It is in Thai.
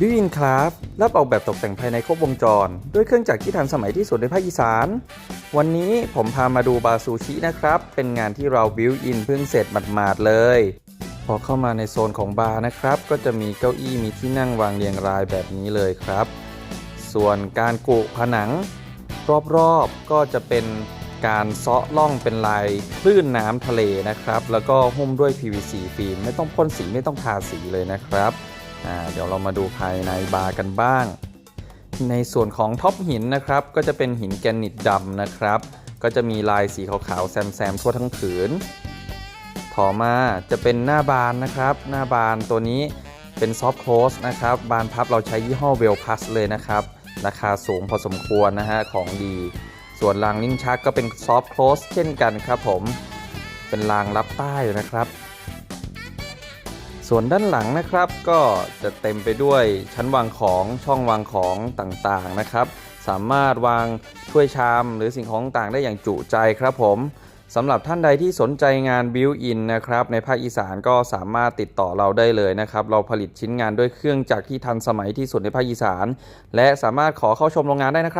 บิวอินคราฟรับออกแบบตกแต่งภายในครบวงจร ด้วยเครื่องจักรที่ทันสมัยที่สุดในภาคอีสาน วันนี้ผมพามาดูบาซูชินะครับ เป็นงานที่เราบิวอินเพิ่งเสร็จหมาดๆเลย พอเข้ามาในโซนของบาร์นะครับ ก็จะมีเก้าอี้มีที่นั่งวางเรียงรายแบบนี้เลยครับ ส่วนการกุผนัง รอบๆก็จะเป็นการเซาะล่องเป็นลายคลื่นน้ำทะเลนะครับ แล้วก็หุ้มด้วย PVC ฟิล์มไม่ต้องพ่นสีไม่ต้องทาสีเลยนะครับ เดี๋ยวเรามาดูภายในบาร์กันบ้าง ในส่วนของท็อปหินนะครับ ก็จะเป็นหินแกรนิตดำนะครับ ก็จะมีลายสีขาวๆแซมๆทั่วทั้งผืนต่อมาจะเป็นหน้าบานนะครับ หน้าบานตัวนี้เป็นซอฟต์โคสนะครับ บานพับเราใช้ยี่ห้อเวลพัสเลยนะครับ ราคาสูงพอสมควรนะฮะของดี ส่วนรางลิ้นชักก็เป็นซอฟต์โคสเช่นกันครับผม เป็นรางรับใต้นะครับ ส่วนด้านหลังนะครับก็จะเต็มไปด้วยชั้นวางของช่องวางของต่างๆนะครับ สามารถวางถ้วยชามหรือสิ่งของต่างได้อย่างจุใจครับผมสำหรับท่านใดที่สนใจงานบิวอินนะครับในภาคอีสานก็สามารถติดต่อเราได้เลยนะครับ เราผลิตชิ้นงานด้วยเครื่องจักรที่ทันสมัยที่สุดในภาคอีสาน และสามารถขอเข้าชมโรงงานได้นะครับ